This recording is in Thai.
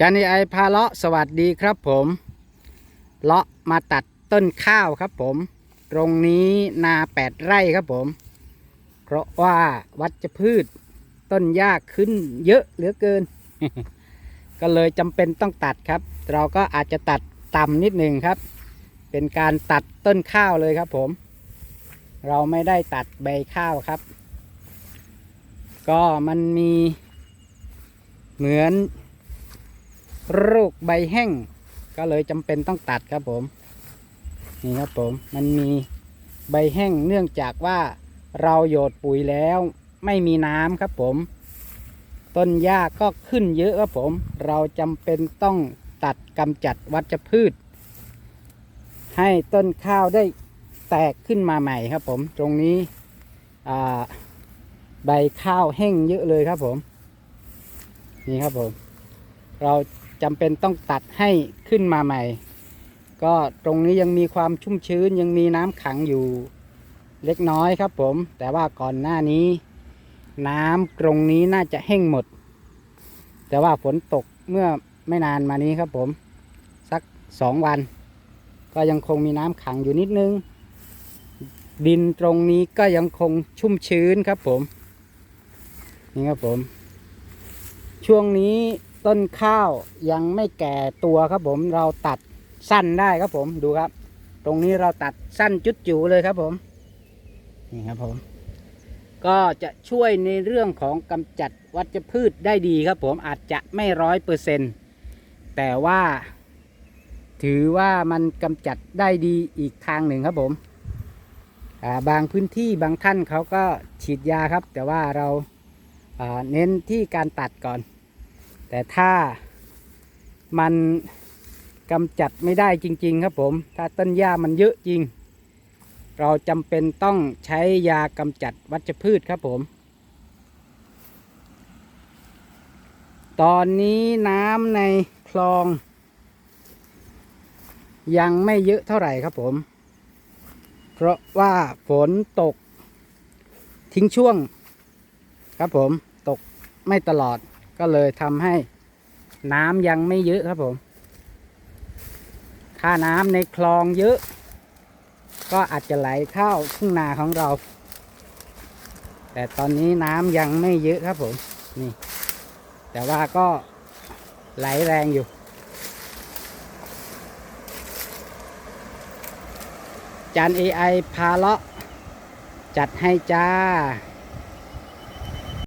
จานีไอพาเลาะสวัสดีครับผมเลาะมาตัดต้นข้าวครับผม ตรงนี้นาแปดไร่ครับผม เพราะว่าวัชพืชต้นหญ้าขึ้นเยอะเหลือเกิน ก็เลยจำเป็นต้องตัดครับ เราก็อาจจะตัดต่ำนิดหนึ่งครับ เป็นการตัดต้นข้าวเลยครับผม เราไม่ได้ตัดใบข้าวครับ ก็มันมีเหมือน โรคใบแห้ง ก็เลยจำเป็นต้องตัดครับผม นี่ครับผม มันมีใบแห้งเนื่องจากว่าเราโยดปุ๋ยแล้วไม่มีน้ำครับผม ต้นหญ้าก็ขึ้นเยอะครับผม เราจำเป็นต้องตัดกำจัดวัชพืช ให้ต้นข้าวได้แตกขึ้นมาใหม่ครับผม ตรงนี้ใบข้าวแห้งเยอะเลยครับผม นี่ครับผม เรา จำเป็นต้องตัดให้ขึ้นมาใหม่ ก็ตรงนี้ยังมีความชุ่มชื้นยังมีน้ำขังอยู่เล็กน้อยครับผม แต่ว่าก่อนหน้านี้ น้ำตรงนี้น่าจะแห้งหมด แต่ว่าฝนตกเมื่อไม่นานมานี้ครับผม สักสองวัน ก็ยังคงมีน้ำขังอยู่นิดนึง ดินตรงนี้ก็ยังคงชุ่มชื้นครับผม นี่ครับผม ช่วงนี้ ต้นข้าวยังไม่แก่ตัวครับผมเราตัดสั้นได้ครับผมดูครับ ตรงนี้เราตัดสั้นจุดจูเลยครับผมนี่ครับผม ก็จะช่วยในเรื่องของกำจัดวัชพืชได้ดีครับผมอาจจะไม่ร้อยเปอร์เซ็นต์แต่ว่า ถือว่ามันกำจัดได้ดีอีกทางหนึ่งครับผมบางพื้นที่บางท่านเขาก็ฉีดยาครับ แต่ว่าเราเน้นที่การตัดก่อน แต่ถ้ามันกำจัดไม่ได้จริง ๆ ครับผม ถ้าต้นหญ้ามันเยอะจริง เราจำเป็นต้องใช้ยากำจัดวัชพืชครับผม ตอนนี้น้ำในคลอง ยังไม่เยอะเท่าไหร่ครับผม เพราะว่าฝนตกทิ้งช่วง ครับผมตกไม่ตลอด ก็เลยทำให้น้ำยังไม่เยอะครับผมถ้าน้ำในคลองเยอะ ก็อาจจะไหลเข้าทุ่งนาของเรา แต่ตอนนี้น้ำยังไม่เยอะครับผมนี่ แต่ว่าก็ไหลแรงอยู่ จาน AI พาเลาะจัดให้จ้า